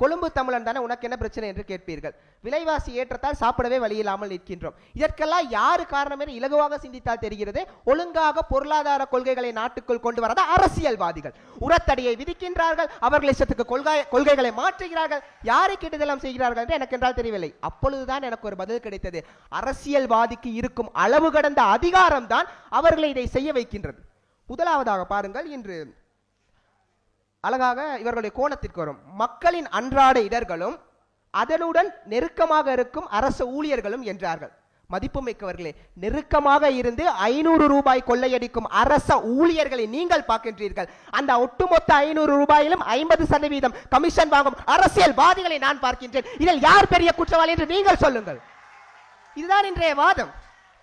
கொழும்பு தமிழன் தானே உனக்கு என்ன பிரச்சனை என்று கேட்பீர்கள். விலைவாசி ஏற்றத்தால் சாப்பிடவே வழி இல்லாமல் நிற்கின்றோம். இதற்கெல்லாம் யாரு காரணம் என இலகுவாக சிந்தித்தால் தெரிகிறது? ஒழுங்காக பொருளாதார கொள்கைகளை நாட்டுக்குள் கொண்டு வராத அரசியல்வாதிகள். உரத்தடியை விதிக்கின்றார்கள் அவர்கள் இஷ்டத்துக்கு கொள்கை கொள்கைகளை மாற்றுகிறார்கள். யாரை கேட்டதெல்லாம் செய்கிறார்கள் என்று எனக்கு என்றால் தெரியவில்லை. அப்பொழுதுதான் எனக்கு ஒரு பதில் கிடைத்தது. அரசியல்வாதிக்கு இருக்கும் அளவு கடந்த அதிகாரம் தான் அவர்களை இதை செய்ய வைக்கின்றது. முதலாவதாக பாருங்கள் இன்று அழகாக இவர்களுடைய கோணத்திற்கு வரும். மக்களின் அன்றாட இடர்களும் அதனுடன் நெருக்கமாக இருக்கும் அரசு ஊழியர்களும் என்றார்கள். மதிப்புமிக்கவர்களே நெருக்கமாக இருந்து ஐநூறு ரூபாய் கொள்ளையடிக்கும் அரச ஊழியர்களை நீங்கள் பார்க்கின்றீர்கள். அந்த ஒட்டுமொத்த ஐநூறு ரூபாயிலும் ஐம்பது சதவீதம் கமிஷன் வாங்கும் அரசியல்வாதிகளை நான் பார்க்கின்றேன். இதில் யார் பெரிய குற்றவாளி என்று நீங்கள் சொல்லுங்கள். இதுதான் இன்றைய வாதம்.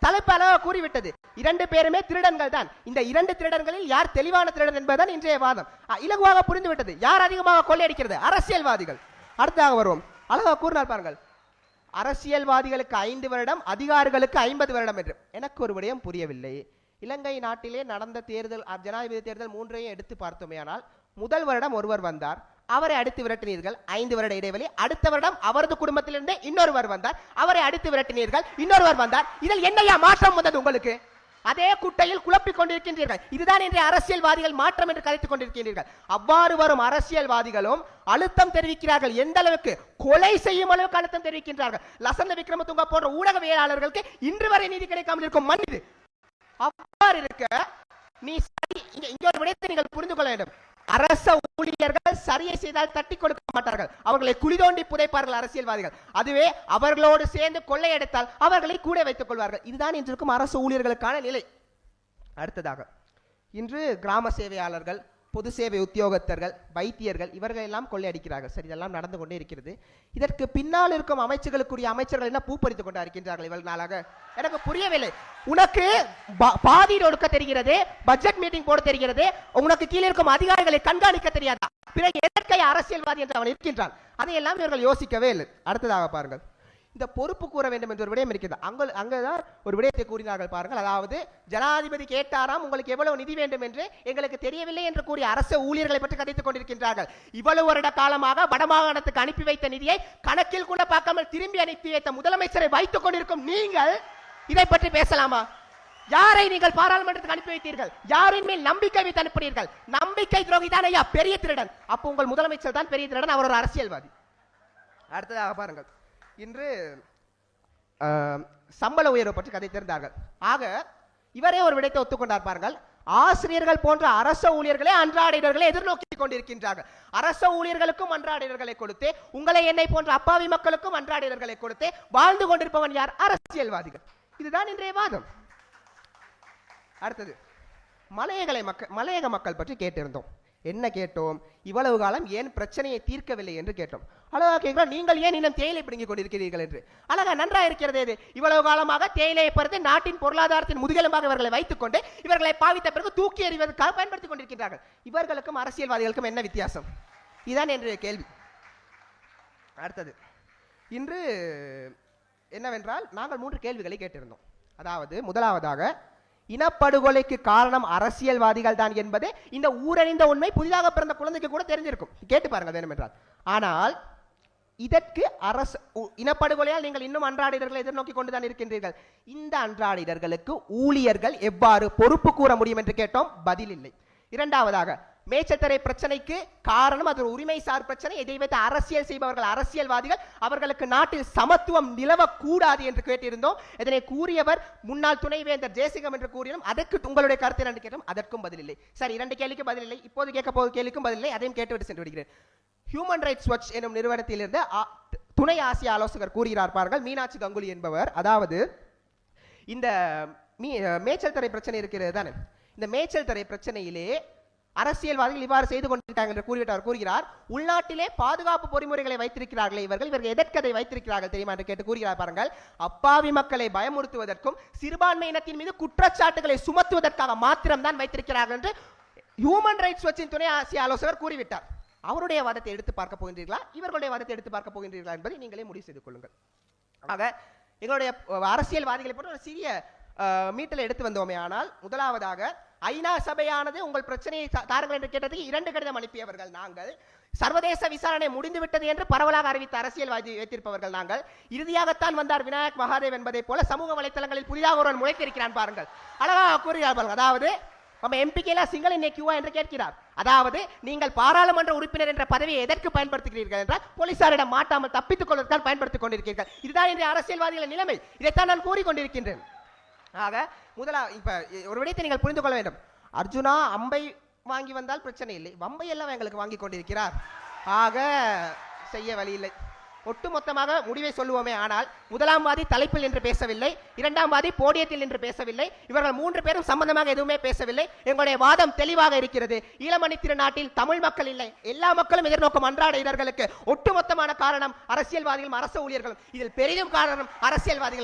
தலைப்பு அழகா கூறிவிட்டது. இரண்டு பேருமே திருடன்கள் தான். இந்த இரண்டு திருடன்களில் யார் தெளிவான திருடன் என்பதுதான் இன்றைய வாதம். இலகுவாக புரிந்துவிட்டது. யார் அதிகமாக கொள்ளையடிக்கிறது? அரசியல்வாதிகள். அடுத்ததாக வருவோம். அழகா கூறினார் பாருங்கள். அரசியல்வாதிகளுக்கு ஐந்து வருடம் அதிகாரிகளுக்கு ஐம்பது வருடம் என்று. எனக்கு ஒரு விடயம் புரியவில்லை. இலங்கை நாட்டிலே நடந்த தேர்தல் ஜனாதிபதி தேர்தல் மூன்றையும் எடுத்து பார்த்தோமேயானால் முதல் வருடம் ஒருவர் வந்தார். அவரை அடித்து விரட்டினீர்கள். ஐந்து வருட இடைவெளி. அடுத்த வருடம் அவரது குடும்பத்திலிருந்தே இன்னொருவர் வந்தார். அவரை அடித்து விரட்டினீர்கள். இன்னொருவர் வந்தார். இதில் என்னையா மாற்றம் வந்தது உங்களுக்கு? அதே குட்டையில் குழப்பிக் கொண்டிருக்கின்றீர்கள். இதுதான் இன்றைய அரசியல்வாதிகள் மாற்றம் என்று கருத்துக் கொண்டிருக்கின்றீர்கள். அவ்வாறு வரும் அரசியல்வாதிகளும் அழுத்தம் தெரிவிக்கிறார்கள். எந்த அளவுக்கு? கொலை செய்யும் அளவுக்கு அழுத்தம் தெரிவிக்கின்றார்கள். லசந்த விக்ரமதுங்க போன்ற ஊடகவியலாளர்களுக்கு இன்று வரை நீதி கிடைக்காமல் இருக்கும் மண் இது. அவ்வாறு இருக்க நீ சரி இங்க ஒரு விடயத்தை நீங்கள் புரிந்து கொள்ள வேண்டும். அரச ஊழியர்கள் சரியை செய்தால் தட்டி கொடுக்க மாட்டார்கள். அவர்களை குளிதோண்டி புதைப்பார்கள் அரசியல்வாதிகள். அதுவே அவர்களோடு சேர்ந்து கொள்ளையடைத்தால் அவர்களை கூட வைத்துக் கொள்வார்கள். இதுதான் இன்றிருக்கும் அரசு ஊழியர்களுக்கான நிலை. அடுத்ததாக இன்று கிராம சேவையாளர்கள் பொது சேவை உத்தியோகத்தர்கள் வைத்தியர்கள் இவர்கள் எல்லாம் கொள்ளையடிக்கிறார்கள். சரி இதெல்லாம் நடந்து கொண்டே இருக்கிறது. இதற்கு பின்னால் இருக்கும் அமைச்சர்களுக்குரிய அமைச்சர்கள் என்ன பூப்பறித்துக் கொண்டா இருக்கின்றார்கள் இவள் நாளாக? எனக்கு புரியவில்லை. உனக்கு பாதியில் ஒடுக்க தெரிகிறது பட்ஜெட் மீட்டிங் போட தெரிகிறது. உனக்கு கீழே இருக்கும் அதிகாரிகளை கண்காணிக்க தெரியாதா? பிறகு எதற்கை அரசியல்வாதி என்று அவன் இருக்கின்றான் அதையெல்லாம் இவர்கள் யோசிக்கவே இல்லை. அடுத்ததாக பாருங்கள். இந்த பொறுப்பு கூற வேண்டும் என்ற ஒரு விடயம் இருக்கிறது. அங்கு அங்கேதான் ஒரு விடயத்தை கூறினார்கள் பாருங்கள். அதாவது ஜனாதிபதி கேட்டாராம் உங்களுக்கு எவ்வளவு நிதி வேண்டும் என்று? எங்களுக்கு தெரியவில்லை என்று கூறிய அரசு ஊழியர்களை பற்றி கதைத்துக் கொண்டிருக்கின்றார்கள். இவ்வளவு வருட காலமாக வடமாகாணத்துக்கு அனுப்பி வைத்த நிதியை கணக்கில் கூட பார்க்காமல் திரும்பி அனுப்பி வைத்த முதலமைச்சரை வைத்துக் கொண்டிருக்கும் நீங்கள் இதை பற்றி பேசலாமா? யாரை நீங்கள் பாராளுமன்றத்துக்கு அனுப்பி வைத்தீர்கள்? யாரின் மேல் நம்பிக்கை வைத்து அனுப்பினீர்கள்? நம்பிக்கை துரோகி தான் ஐயா பெரிய திருடன். அப்போ உங்கள் முதலமைச்சர் தான் பெரிய திருடன் அவர் ஒரு அரசியல்வாதி. அடுத்ததாக பாருங்கள். இன்று சம்பள உயர்வு பற்றி கதை தெரிந்தார்கள். ஆக இவரே ஒரு விடத்தை ஒத்துக்கொண்டார் பாருங்கள். ஆசிரியர்கள் போன்ற அரச ஊழியர்களே அன்றாடையர்களை எதிர்நோக்கி கொண்டிருக்கின்றார்கள். அரச ஊழியர்களுக்கும் அன்றாடையர்களை கொடுத்து உங்களை என்னை போன்ற அப்பாவி மக்களுக்கும் அன்றாடையர்களை கொடுத்து வாழ்ந்து கொண்டிருப்பவன் யார்? அரசியல்வாதிகள். இதுதான் இன்றைய வாதம். அடுத்தது மலையகளை மக்கள் மலையக மக்கள் பற்றி கேட்டிருந்தோம். என்ன கேட்டோம்? இவ்வளவு காலம் ஏன் பிரச்சனையை தீர்க்கவில்லை என்று கேட்டோம். அழகா கேட்கிறோம் நீங்கள் ஏன் இன்னும் தேயிலை பிடுங்கிக் கொண்டிருக்கிறீர்கள் என்று? அழகா நன்றா இருக்கிறது இது. இவ்வளவு காலமாக தேயிலையை பொறுத்து நாட்டின் பொருளாதாரத்தின் முதுகெலும்பாக இவர்களை வைத்துக் கொண்டு இவர்களை பாவித்த பிறகு தூக்கி எறிவதற்காக பயன்படுத்திக் கொண்டிருக்கிறார்கள் இவர்களுக்கும் அரசியல்வாதிகளுக்கும் என்ன வித்தியாசம்? இதுதான் என்னுடைய கேள்வி. அடுத்தது இன்று என்னவென்றால் நாங்கள் மூன்று கேள்விகளை கேட்டிருந்தோம். அதாவது முதலாவதாக இனப்படுகொலைக்கு காரணம் அரசியல்வாதிகள் தான் என்பது இந்த ஊரணிந்த உண்மை. புதிதாக பிறந்த குழந்தைக்கு கூட தெரிஞ்சிருக்கும். கேட்டு பாருங்கள் வேணுமென்றால் ஆனால் இதற்கு அரசு இனப்படுகொலையால் நீங்கள் இன்னும் அன்றாடினர்களை எதிர்நோக்கி கொண்டுதான் இருக்கின்றீர்கள். இந்த அன்றாடினர்களுக்கு ஊழியர்கள் எவ்வாறு பொறுப்பு கூற முடியும் என்று கேட்டோம்? பதில் இல்லை. இரண்டாவதாக மேச்சத்தரை பிரச்சனைக்கு காரணம் அது ஒரு உரிமை சார் பிரச்சனை. இதை வைத்து அரசியல் செய்பவர்கள் அரசியல்வாதிகள் அவர்களுக்கு நாட்டில் சமத்துவம் நிலவக்கூடாது என்று கேட்டிருந்தோம். இதனை கூறியவர் முன்னாள் துணைவேந்தர் ஜெயசிங்கம் என்று கூறினோம். அதற்கு உங்களுடைய கருத்தை ரெண்டு கேட்டோம். அதற்கும் பதில் இல்லை. சார் இரண்டு கேள்விக்கு பதில் இல்லை. இப்போது கேட்க போகும் கேள்விக்கும் பதில் இல்லை. அதையும் கேட்டுவிட்டு சென்று விடுகிறேன் ஹியூமன் ரைட்ஸ் வாட்ச் எனும் நிறுவனத்திலிருந்து ஆ- துணை ஆசிய ஆலோசகர் கூறுகிறார் பாருங்கள். மீனாட்சி கங்குலி என்பவர். அதாவது இந்த மீ மேய்ச்சல் தரை பிரச்சனை இருக்கிறது தானே? இந்த மேய்ச்சல் தரை பிரச்சனையிலே அரசியல்வாதிகள் இவ்வாறு செய்து கொண்டிருக்காங்க என்று கூறிவிட்டு அவர் கூறுகிறார் உள்நாட்டிலே பாதுகாப்பு பொறிமுறைகளை வைத்திருக்கிறார்களே இவர்கள் இவர்கள் எதற்கதை வைத்திருக்கிறார்கள் தெரியுமா? என்று கேட்டு கூறுகிறார் பாருங்கள். அப்பாவி மக்களை பயமுறுத்துவதற்கும் சிறுபான்மை இனத்தின் மீது குற்றச்சாட்டுகளை சுமத்துவதற்காக மாத்திரம்தான் வைத்திருக்கிறார்கள் என்று ஹியூமன் ரைட்ஸ் வச்சின் துணை ஆசிய ஆலோசகர் கூறிவிட்டார். அவருடைய வாதத்தை எடுத்து பார்க்க போகின்றீர்களா? இவர்களுடைய வாதத்தை எடுத்து பார்க்க போகின்றீர்களா என்பதை நீங்களே முடிவு செய்து கொள்ளுங்கள். ஆக எங்களுடைய அரசியல்வாதிகளை போட்டு ஒரு சிறிய அஹ், மீட்டலை எடுத்து வந்தோமே ஆனால் முதலாவதாக ஐநா சபையானது உங்கள் பிரச்சனையை தாருங்கள் என்று கேட்டதுக்கு இரண்டு கடிதம் அனுப்பியவர்கள் நாங்கள். சர்வதேச விசாரணை முடிந்துவிட்டது என்று பரவலாக அறிவித்த அரசியல்வாதி வைத்திருப்பவர்கள் நாங்கள். இறுதியாகத்தான் வந்தார் விநாயக் மகாதேவ் என்பதை போல சமூக வலைத்தளங்களில் புதிதாக ஒருவன் முளைத்திருக்கிறான் பாருங்கள். அழகாக கூறுகிறார் அதாவது நம்ம எம்பிக்கேல சிங்கள கியூவா என்று கேட்கிறார். அதாவது நீங்கள் பாராளுமன்ற உறுப்பினர் என்ற பதவியை எதற்கு பயன்படுத்துகிறீர்கள் என்றால் போலீசாரிடம் மாட்டாமல் தப்பித்துக் கொள்வதற்காக பயன்படுத்திக் கொண்டிருக்கிறீர்கள். இதுதான் இன்றைய அரசியல்வாதிகளின் நிலைமை. இதைத்தான் நான் கூறிக்கொண்டிருக்கின்றேன். ஆக முதலா இப்ப ஒரு விடயத்தை நீங்கள் புரிந்து கொள்ள வேண்டும். அர்ஜுனா அம்பை வாங்கி வந்தால் பிரச்சனை இல்லை. வம்பை எல்லாம் எங்களுக்கு வாங்கி கொண்டிருக்கிறார். ஆக செய்ய வழி இல்லை. ஒட்டுமொத்தமாக முடிவை சொல்லுவோமே ஆனால் முதலாம் வாதி தலைப்பில் என்று பேசவில்லை இரண்டாம் வாதி போடியத்தில் என்று பேசவில்லை இவர்கள் மூன்று பேரும் சம்பந்தமாக எதுவுமே பேசவில்லை. எங்களுடைய வாதம் தெளிவாக இருக்கிறது. ஈழமணி திருநாட்டில் தமிழ் மக்கள் இல்லை. எல்லா மக்களும் எதிர்நோக்கும் அன்றாட இடர்களுக்கு ஒட்டுமொத்தமான காரணம் அரசியல்வாதிகளும் அரசு ஊழியர்களும். இதில் பெரிதும் காரணம் அரசியல்வாதிகளே.